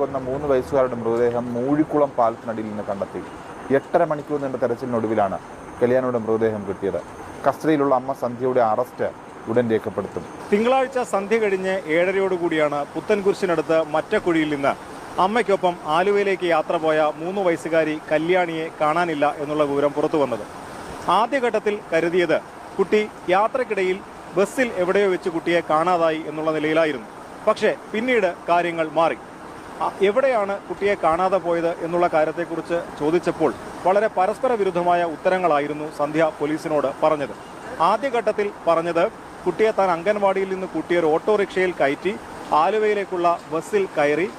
കൊന്ന മൂന്ന് വയസ്സുകാരുടെ മൃതദേഹം മൂഴിക്കുളം പാലത്തിനടിയിൽ നിന്ന് കണ്ടെത്തി. എട്ടര മണിക്കൂർ നീണ്ട തെരച്ചിലിനൊടുവിലാണ് കല്യാണിയുടെ മൃതദേഹം കിട്ടിയത്. കസ്റ്റഡിയിലുള്ള അമ്മ സന്ധ്യയുടെ അറസ്റ്റ് ഉടൻ രേഖപ്പെടുത്തും. തിങ്കളാഴ്ച സന്ധ്യ കഴിഞ്ഞ് ഏഴരയോടുകൂടിയാണ് പുത്തൻകുരിശിനടുത്ത് മറ്റക്കുഴിയിൽ നിന്ന് അമ്മയ്ക്കൊപ്പം ആലുവയിലേക്ക് യാത്ര പോയ മൂന്ന് വയസ്സുകാരി കല്യാണിയെ കാണാനില്ല എന്നുള്ള വിവരം പുറത്തു വന്നത്. ആദ്യഘട്ടത്തിൽ കരുതിയത് കുട്ടി യാത്രക്കിടയിൽ ബസ്സിൽ എവിടെയോ വെച്ച് കുട്ടിയെ കാണാതായി എന്നുള്ള നിലയിലായിരുന്നു. പക്ഷേ പിന്നീട് കാര്യങ്ങൾ മാറി. എവിടെയാണ് കുട്ടിയെ കാണാതെ പോയത് എന്നുള്ള കാര്യത്തെക്കുറിച്ച് ചോദിച്ചപ്പോൾ വളരെ പരസ്പര വിരുദ്ധമായ ഉത്തരങ്ങളായിരുന്നു സന്ധ്യ പോലീസിനോട് പറഞ്ഞത്. ആദ്യഘട്ടത്തിൽ പറഞ്ഞത് കുട്ടിയെ താൻ അംഗൻവാടിയിൽ നിന്ന് കുട്ടിയെ ഒരു ഓട്ടോറിക്ഷയിൽ കയറ്റി ആലുവയിലേക്കുള്ള ബസ്സിൽ കയറി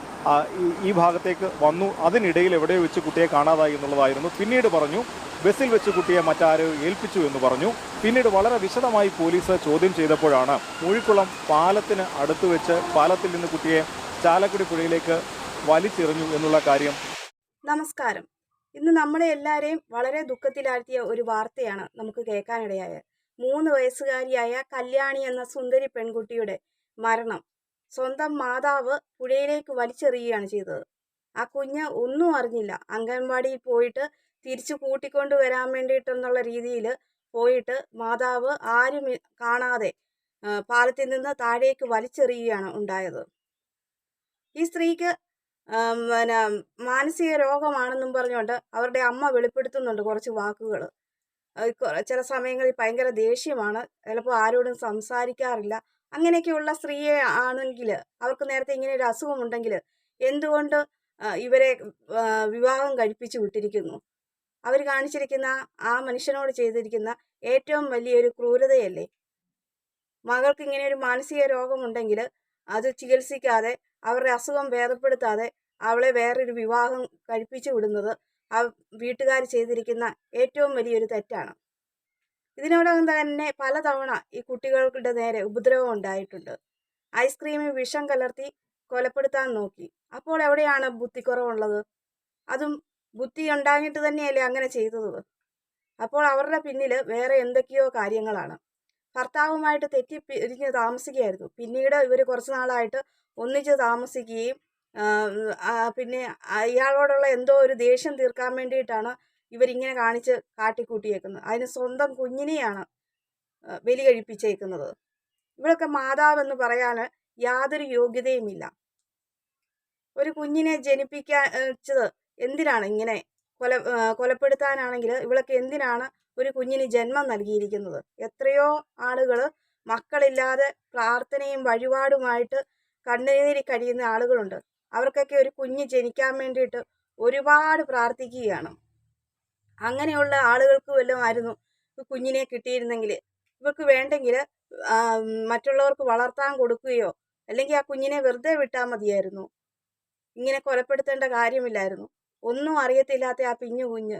ഈ- ഭാഗത്തേക്ക് വന്നു. അതിനിടയിൽ എവിടെയോ വെച്ച് കുട്ടിയെ കാണാതായി എന്നുള്ളതായിരുന്നു. പിന്നീട് പറഞ്ഞു ബസ്സിൽ വെച്ച് കുട്ടിയെ മറ്റാരോ ഏൽപ്പിച്ചു എന്ന് പറഞ്ഞു. പിന്നീട് വളരെ വിശദമായി പോലീസ് ചോദ്യം ചെയ്തപ്പോഴാണ് മൂഴിക്കുളം പാലത്തിന് അടുത്ത് വെച്ച് പാലത്തിൽ നിന്ന് കുട്ടിയെ ചാലക്കുടി പുഴയിലേക്ക് വലിച്ചെറിഞ്ഞു എന്നുള്ള കാര്യം. നമസ്കാരം. ഇന്ന് നമ്മളെ എല്ലാവരെയും വളരെ ദുഃഖത്തിലാഴ്ത്തിയ ഒരു വാർത്തയാണ് നമുക്ക് കേൾക്കാനിടയായത്. മൂന്ന് വയസ്സുകാരിയായ കല്യാണി എന്ന സുന്ദരി പെൺകുട്ടിയുടെ മരണം. സ്വന്തം മാതാവ് പുഴയിലേക്ക് വലിച്ചെറിയുകയാണ് ചെയ്തത്. ആ കുഞ്ഞ് ഒന്നും അറിഞ്ഞില്ല. അംഗൻവാടിയിൽ പോയിട്ട് തിരിച്ചു കൂട്ടിക്കൊണ്ട് വരാൻ വേണ്ടിയിട്ടെന്നുള്ള രീതിയിൽ പോയിട്ട് മാതാവ് ആരും കാണാതെ പാലത്തിൽ നിന്ന് താഴേക്ക് വലിച്ചെറിയുകയാണ് ഉണ്ടായത്. ഈ സ്ത്രീക്ക് പിന്നെ മാനസിക രോഗമാണെന്നും പറഞ്ഞുകൊണ്ട് അവരുടെ അമ്മ വെളിപ്പെടുത്തുന്നുണ്ട് കുറച്ച് വാക്കുകൾ ചില സമയങ്ങളിൽ ഭയങ്കര ദേഷ്യമാണ്. ചിലപ്പോൾ ആരോടും സംസാരിക്കാറില്ല. അങ്ങനെയൊക്കെയുള്ള സ്ത്രീയെ ആണെങ്കിൽ അവർക്ക് നേരത്തെ ഇങ്ങനെ ഒരു അസുഖമുണ്ടെങ്കിൽ എന്തുകൊണ്ട് ഇവരെ വിവാഹം കഴിപ്പിച്ചു വിട്ടിരിക്കുന്നു? അവർ കാണിച്ചിരിക്കുന്ന ആ മനുഷ്യനോട് ചെയ്തിരിക്കുന്ന ഏറ്റവും വലിയൊരു ക്രൂരതയല്ലേ? മകൾക്ക് ഇങ്ങനെ ഒരു മാനസിക രോഗമുണ്ടെങ്കിൽ അത് ചികിത്സിക്കാതെ അവരുടെ അസുഖം ഭേദപ്പെടുത്താതെ അവളെ വേറൊരു വിവാഹം കഴിപ്പിച്ചു വിടുന്നത് ആ വീട്ടുകാർ ചെയ്തിരിക്കുന്ന ഏറ്റവും വലിയൊരു തെറ്റാണ്. ഇതിനോടകം തന്നെ പലതവണ ഈ കുട്ടികളുടെ നേരെ ഉപദ്രവം ഉണ്ടായിട്ടുണ്ട്. ഐസ്ക്രീമിൽ വിഷം കലർത്തി കൊലപ്പെടുത്താൻ നോക്കി. അപ്പോൾ എവിടെയാണ് ബുദ്ധിക്കുറവുള്ളത്? അതും ബുദ്ധി ഉണ്ടായിട്ട് തന്നെയല്ലേ അങ്ങനെ ചെയ്തത്? അപ്പോൾ അവരുടെ പിന്നിൽ വേറെ എന്തൊക്കെയോ കാര്യങ്ങളാണ്. ഭർത്താവുമായിട്ട് തെറ്റി പിരിഞ്ഞ് താമസിക്കുകയായിരുന്നു. പിന്നീട് ഇവർ കുറച്ച് നാളായിട്ട് ഒന്നിച്ച് താമസിക്കുകയും പിന്നെ അയാളോടുള്ള എന്തോ ഒരു ദേഷ്യം തീർക്കാൻ വേണ്ടിയിട്ടാണ് ഇവരിങ്ങനെ കാണിച്ച് കാട്ടിക്കൂട്ടിയേക്കുന്നത്. അതിന് സ്വന്തം കുഞ്ഞിനെയാണ് ബലി കഴിപ്പിച്ചേക്കുന്നത്. ഇവരൊക്കെ മാതാവെന്ന് പറയാൻ യാതൊരു യോഗ്യതയുമില്ല. ഒരു കുഞ്ഞിനെ ജനിപ്പിച്ചത് എന്തിനാണ് ഇങ്ങനെ കൊല കൊലപ്പെടുത്താനാണെങ്കിൽ ഇവളൊക്കെ എന്തിനാണ് ഒരു കുഞ്ഞിന് ജന്മം നൽകിയിരിക്കുന്നത്? എത്രയോ ആളുകൾ മക്കളില്ലാതെ പ്രാർത്ഥനയും വഴിപാടുമായിട്ട് കണ്ണുനീരി കഴിയുന്ന ആളുകളുണ്ട്. അവർക്കൊക്കെ ഒരു കുഞ്ഞ് ജനിക്കാൻ വേണ്ടിയിട്ട് ഒരുപാട് പ്രാർത്ഥിക്കുകയാണ്. അങ്ങനെയുള്ള ആളുകൾക്ക് വല്ലതും ആയിരുന്നു കുഞ്ഞിനെ കിട്ടിയിരുന്നെങ്കിൽ ഇവർക്ക് വേണ്ടെങ്കിൽ മറ്റുള്ളവർക്ക് വളർത്താൻ കൊടുക്കുകയോ അല്ലെങ്കിൽ ആ കുഞ്ഞിനെ വെറുതെ വിട്ടാൽ മതിയായിരുന്നു. ഇങ്ങനെ കൊലപ്പെടുത്തേണ്ട കാര്യമില്ലായിരുന്നു. ഒന്നും അറിയത്തില്ലാത്ത ആ പിഞ്ഞു കുഞ്ഞ്.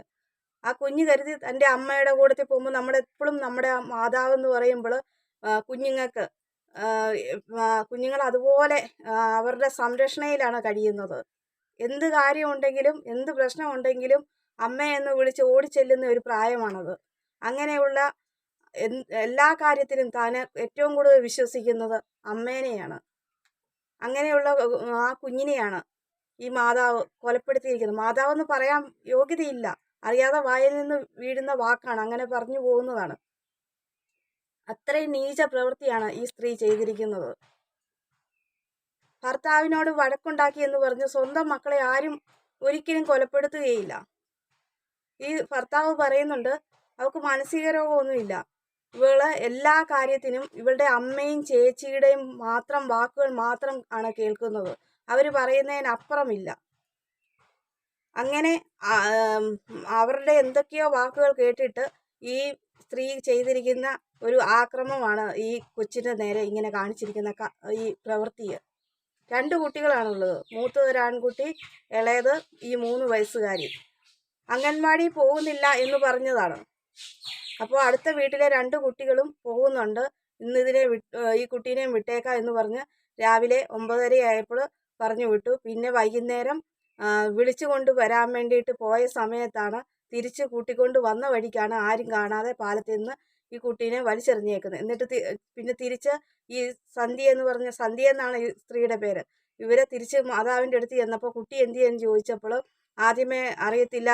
ആ കുഞ്ഞ് കരുതി തന്റെ അമ്മയുടെ കൂടത്തിൽ പോകുമ്പോൾ നമ്മൾ എപ്പോഴും നമ്മുടെ മാതാവെന്ന് പറയുമ്പോൾ കുഞ്ഞുങ്ങൾക്ക് കുഞ്ഞുങ്ങൾ അതുപോലെ അവരുടെ സംരക്ഷണയിലാണ് കഴിയുന്നത്. എന്ത് കാര്യമുണ്ടെങ്കിലും എന്ത് പ്രശ്നമുണ്ടെങ്കിലും അമ്മയെന്ന് വിളിച്ച് ഓടിച്ചെല്ലുന്ന ഒരു പ്രായമാണത്. അങ്ങനെയുള്ള എല്ലാ കാര്യത്തിലും താൻ ഏറ്റവും കൂടുതൽ വിശ്വസിക്കുന്നത് അമ്മേനെയാണ്. അങ്ങനെയുള്ള ആ കുഞ്ഞിനെയാണ് ഈ മാതാവ് കൊലപ്പെടുത്തിയിരിക്കുന്നത്. മാതാവെന്ന് പറയാൻ യോഗ്യതയില്ല. അറിയാതെ വായിൽ നിന്ന് വീഴുന്ന വാക്കാണ്. അങ്ങനെ പറഞ്ഞു പോകുന്നതാണ്. അത്രയും നീച പ്രവൃത്തിയാണ് ഈ സ്ത്രീ ചെയ്തിരിക്കുന്നത്. ഭർത്താവിനോട് വഴക്കുണ്ടാക്കി എന്ന് പറഞ്ഞ് സ്വന്തം മക്കളെ ആരും ഒരിക്കലും കൊലപ്പെടുത്തുകയില്ല. ഈ ഭർത്താവ് പറയുന്നുണ്ട് അവൾക്ക് മാനസിക രോഗമൊന്നുമില്ല. ഇവൾ എല്ലാ കാര്യത്തിനും ഇവളുടെ അമ്മയും ചേച്ചിയുടെയും മാത്രം വാക്കുകൾ മാത്രം ആണ് കേൾക്കുന്നത്. അവർ പറയുന്നതിനപ്പുറമില്ല. അങ്ങനെ അവരുടെ എന്തൊക്കെയോ വാക്കുകൾ കേട്ടിട്ട് ഈ സ്ത്രീ ചെയ്തിരിക്കുന്ന ഒരു ആക്രമമാണ് ഈ കൊച്ചിന്റെ നേരെ ഇങ്ങനെ കാണിച്ചിരിക്കുന്ന ഈ പ്രവൃത്തി. രണ്ട് കുട്ടികളാണുള്ളത്. മൂത്തത് ഒരു ആൺകുട്ടി ഇളയത് ഈ മൂന്ന് വയസ്സുകാരി. അംഗൻവാടി പോകുന്നില്ല എന്ന് പറഞ്ഞതാണ്. അപ്പോൾ അടുത്ത വീട്ടിലെ രണ്ട് കുട്ടികളും പോകുന്നുണ്ട്. ഇന്ന് ഇതിനെ ഈ കുട്ടീനെയും വിട്ടേക്കാം എന്ന് പറഞ്ഞ് രാവിലെ ഒമ്പതര ആയപ്പോൾ പറഞ്ഞു വിട്ടു. പിന്നെ വൈകുന്നേരം വിളിച്ചു കൊണ്ട് വരാൻ വേണ്ടിയിട്ട് പോയ സമയത്താണ് തിരിച്ച് കൂട്ടിക്കൊണ്ട് വന്ന വഴിക്കാണ് ആരും കാണാതെ പാലത്തിൽ നിന്ന് ഈ കുട്ടീനെ വലിച്ചെറിഞ്ഞേക്കുന്നത്. എന്നിട്ട് പിന്നെ തിരിച്ച് ഈ സന്ധ്യ എന്ന് പറഞ്ഞ സന്ധ്യ എന്നാണ് ഈ സ്ത്രീയുടെ പേര്. ഇവരെ തിരിച്ച് മാതാവിന്റെ അടുത്ത് ചെന്നപ്പോൾ കുട്ടി എന്ത് ചെയ്യാൻ ചോദിച്ചപ്പോൾ ആദ്യമേ അറിയത്തില്ല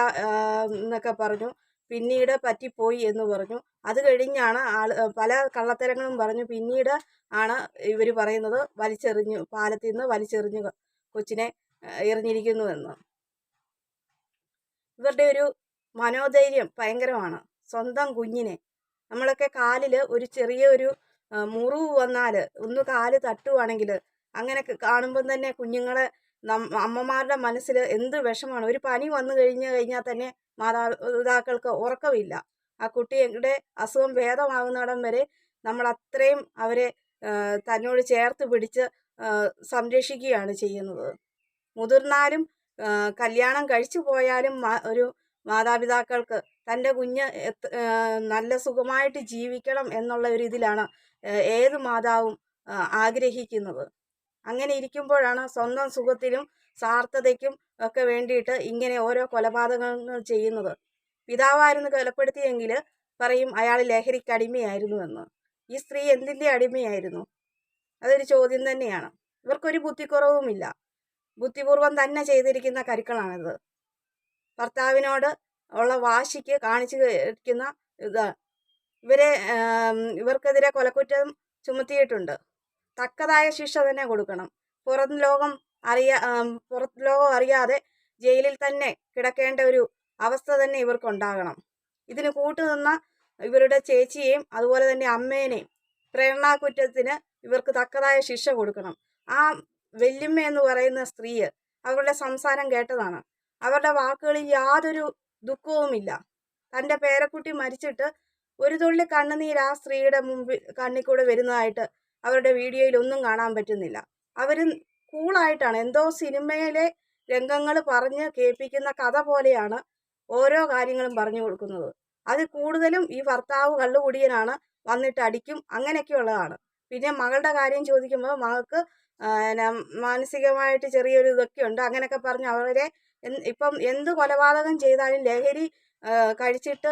എന്നൊക്കെ പറഞ്ഞു. പിന്നീട് പറ്റിപ്പോയി എന്ന് പറഞ്ഞു. അത് കഴിഞ്ഞാണ് ആൾ പല കള്ളത്തരങ്ങളും പറഞ്ഞു. പിന്നീട് ആണ് ഇവർ പറയുന്നത് വലിച്ചെറിഞ്ഞു പാലത്തിൽ നിന്ന് വലിച്ചെറിഞ്ഞു കൊച്ചിനെ എറിഞ്ഞിരിക്കുന്നുവെന്ന് ഇവരുടെ ഒരു മനോധൈര്യം ഭയങ്കരമാണ്. സ്വന്തം കുഞ്ഞിനെ. നമ്മളൊക്കെ കാലിൽ ഒരു ചെറിയ ഒരു മുറിവ് വന്നാൽ ഒന്ന് കാൽ തട്ടുവാണെങ്കിൽ അങ്ങനെ കാണുമ്പം തന്നെ കുഞ്ഞുങ്ങളെ അമ്മമാരുടെ മനസ്സിൽ എന്ത് വിഷമാണ്. ഒരു പനി വന്നു കഴിഞ്ഞു കഴിഞ്ഞാൽ തന്നെ മാതാപിതാക്കൾക്ക് ഉറക്കമില്ല. ആ കുട്ടിയുടെ അസുഖം ഭേദമാകുന്നിടം വരെ നമ്മൾ അത്രയും അവരെ തന്നോട് ചേർത്ത് പിടിച്ച് സംരക്ഷിക്കുകയാണ് ചെയ്യുന്നത്. മുതിർന്നാലും കല്യാണം കഴിച്ചു പോയാലും ഒരു മാതാപിതാക്കൾക്ക് തന്റെ കുഞ്ഞ് നല്ല സുഖമായിട്ട് ജീവിക്കണം എന്നുള്ള ഒരു ഇതിലാണ് ഏത് മാതാവും ആഗ്രഹിക്കുന്നത്. അങ്ങനെ ഇരിക്കുമ്പോഴാണ് സ്വന്തം സുഖത്തിനും സാർത്ഥതയ്ക്കും ഒക്കെ വേണ്ടിയിട്ട് ഇങ്ങനെ ഓരോ കൊലപാതകങ്ങൾ ചെയ്യുന്നത്. പിതാവായിരുന്നു കൊലപ്പെടുത്തിയെങ്കിൽ പറയും അയാൾ ലഹരിക്ക് അടിമയായിരുന്നു എന്ന് ഈ സ്ത്രീ എന്തിന്റെ അടിമയായിരുന്നു? അതൊരു ചോദ്യം തന്നെയാണ്. ഇവർക്കൊരു ബുദ്ധിക്കുറവുമില്ല. ബുദ്ധിപൂർവം തന്നെ ചെയ്തിരിക്കുന്ന കരുക്കളാണിത്. ഭർത്താവിനോട് ഉള്ള വാശിക്ക് കാണിച്ചു ഇരിക്കുന്ന ഇത്. ഇവരെ ഇവർക്കെതിരെ കൊലക്കുറ്റം ചുമത്തിയിട്ടുണ്ട്. തക്കതായ ശിക്ഷ തന്നെ കൊടുക്കണം. പുറം ലോകം അറിയാ പുറത്ത് പുറം ലോകം അറിയാതെ ജയിലിൽ തന്നെ കിടക്കേണ്ട ഒരു അവസ്ഥ തന്നെ ഇവർക്കുണ്ടാകണം. ഇതിന് കൂട്ടുനിന്ന ഇവരുടെ ചേച്ചിയെയും അതുപോലെ തന്നെ അമ്മേനെയും പ്രേരണാകുറ്റത്തിന് ഇവർക്ക് തക്കതായ ശിക്ഷ കൊടുക്കണം. ആ വല്യമ്മ എന്ന് പറയുന്ന സ്ത്രീ അവരുടെ സംസാരം കേട്ടതാണ്. അവരുടെ വാക്കുകളിൽ യാതൊരു ദുഃഖവുമില്ല. തന്റെ പേരക്കുട്ടി മരിച്ചിട്ട് ഒരു തുള്ളി കണ്ണുനീര് ആ സ്ത്രീയുടെ മുമ്പിൽ കണ്ണിൽ കൂടെ വരുന്നതായിട്ട് അവരുടെ വീഡിയോയിൽ ഒന്നും കാണാൻ പറ്റുന്നില്ല. അവർ കൂളായിട്ടാണ്. എന്തോ സിനിമയിലെ രംഗങ്ങൾ പറഞ്ഞ് കേൾപ്പിക്കുന്ന കഥ പോലെയാണ് ഓരോ കാര്യങ്ങളും പറഞ്ഞു കൊടുക്കുന്നത്. അത് കൂടുതലും ഈ ഭർത്താവ് കള്ളുകുടിയനാണ് വന്നിട്ട് അടിക്കും അങ്ങനെയൊക്കെയുള്ളതാണ്. പിന്നെ മകളുടെ കാര്യം ചോദിക്കുമ്പോൾ മകൾക്ക് മാനസികമായിട്ട് ചെറിയൊരു ഇതൊക്കെ ഉണ്ട് അങ്ങനെയൊക്കെ പറഞ്ഞ് അവരെ ഇപ്പം എന്ത് കൊലപാതകം ചെയ്താലും ലഹരി കഴിച്ചിട്ട്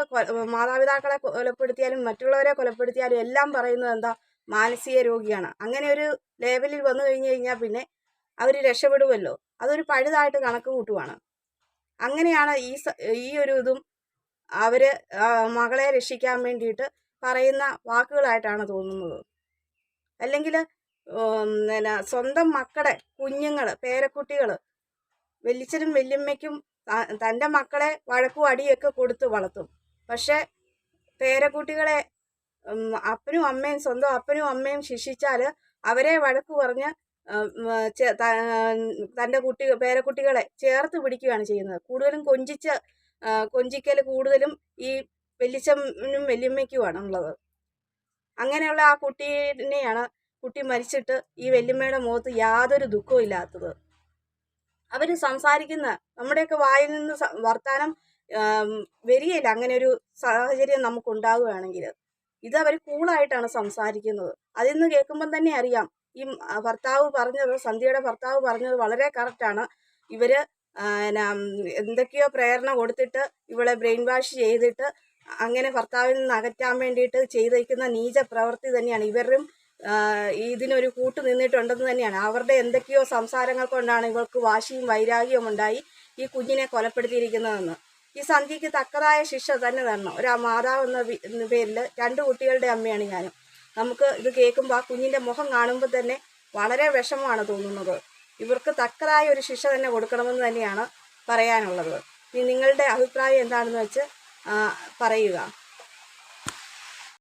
മാതാപിതാക്കളെ കൊലപ്പെടുത്തിയാലും മറ്റുള്ളവരെ കൊലപ്പെടുത്തിയാലും എല്ലാം പറയുന്നത് എന്താ? മാനസിക രോഗിയാണ്. അങ്ങനെ ഒരു ലേബലിൽ വന്നു കഴിഞ്ഞു കഴിഞ്ഞാൽ പിന്നെ അവർ രക്ഷപ്പെടുമല്ലോ അതൊരു പഴുതായിട്ട് കണക്ക് കൂട്ടുവാണ്. അങ്ങനെയാണ് ഈ ഈ ഒരു ഇതും അവർ മകളെ രക്ഷിക്കാൻ വേണ്ടിയിട്ട് പറയുന്ന വാക്കുകളായിട്ടാണ് തോന്നുന്നത്. അല്ലെങ്കിൽ സ്വന്തം മക്കളെ കുഞ്ഞുങ്ങൾ പേരക്കുട്ടികൾ വലിച്ചനും വല്യമ്മയ്ക്കും തന്റെ മക്കളെ വഴക്കും അടിയൊക്കെ കൊടുത്ത് വളർത്തും. പക്ഷെ പേരക്കുട്ടികളെ അപ്പനും അമ്മയും സ്വന്തം അപ്പനും അമ്മയും ശിക്ഷിച്ചാൽ അവരെ വഴക്ക് പറഞ്ഞ് തന്റെ കുട്ടി പേരക്കുട്ടികളെ ചേർത്ത് പിടിക്കുകയാണ് ചെയ്യുന്നത്. കൂടുതലും കൊഞ്ചിച്ച് കൊഞ്ചിക്കൽ കൂടുതലും ഈ വെല്ലിച്ചനും വല്യമ്മയ്ക്കുമാണ് ഉള്ളത്. അങ്ങനെയുള്ള ആ കുട്ടീനെയാണ് കുട്ടി മരിച്ചിട്ട് ഈ വല്യമ്മയുടെ മുഖത്ത് യാതൊരു ദുഃഖവും ഇല്ലാത്തത്. അവർ സംസാരിക്കുന്ന നമ്മുടെയൊക്കെ വായിൽ നിന്ന് വർത്താനം വരികയില്ല. അങ്ങനെ ഒരു സാഹചര്യം നമുക്ക് ഉണ്ടാവുകയാണെങ്കിൽ ഇത് അവർ കൂളായിട്ടാണ് സംസാരിക്കുന്നത്. അതിൽ നിന്ന് കേൾക്കുമ്പം തന്നെ അറിയാം. ഈ ഭർത്താവ് പറഞ്ഞത് സന്ധ്യയുടെ ഭർത്താവ് പറഞ്ഞത് വളരെ കറക്റ്റാണ്. ഇവർ എന്തൊക്കെയോ പ്രേരണ കൊടുത്തിട്ട് ഇവളെ ബ്രെയിൻ വാഷ് ചെയ്തിട്ട് അങ്ങനെ ഭർത്താവിൽ നിന്ന് അകറ്റാൻ വേണ്ടിയിട്ട് ചെയ്തേക്കുന്ന നീച പ്രവൃത്തി തന്നെയാണ്. ഇവരും ഇതിനൊരു കൂട്ട് നിന്നിട്ടുണ്ടെന്ന് തന്നെയാണ്. അവരുടെ എന്തൊക്കെയോ സംസാരങ്ങൾ കൊണ്ടാണ് ഇവൾക്ക് വാശിയും വൈരാഗ്യവും ഉണ്ടായി ഈ കുഞ്ഞിനെ കൊലപ്പെടുത്തിയിരിക്കുന്നതെന്ന്. ഈ സന്ധ്യയ്ക്ക് തക്കതായ ശിക്ഷ തന്നെ തരണം. ഒരു മാതാവ് എന്ന പേരിൽ രണ്ട് കുട്ടികളുടെ അമ്മയാണ് ഞാനും. നമുക്ക് ഇത് കേൾക്കുമ്പോൾ ആ കുഞ്ഞിന്റെ മുഖം കാണുമ്പോൾ തന്നെ വളരെ വിഷമമാണ് തോന്നുന്നത്. ഇവർക്ക് തക്കതായ ഒരു ശിക്ഷ തന്നെ കൊടുക്കണമെന്ന് തന്നെയാണ് പറയാനുള്ളത്. ഇനി നിങ്ങളുടെ അഭിപ്രായം എന്താണെന്ന് വെച്ച് പറയുക.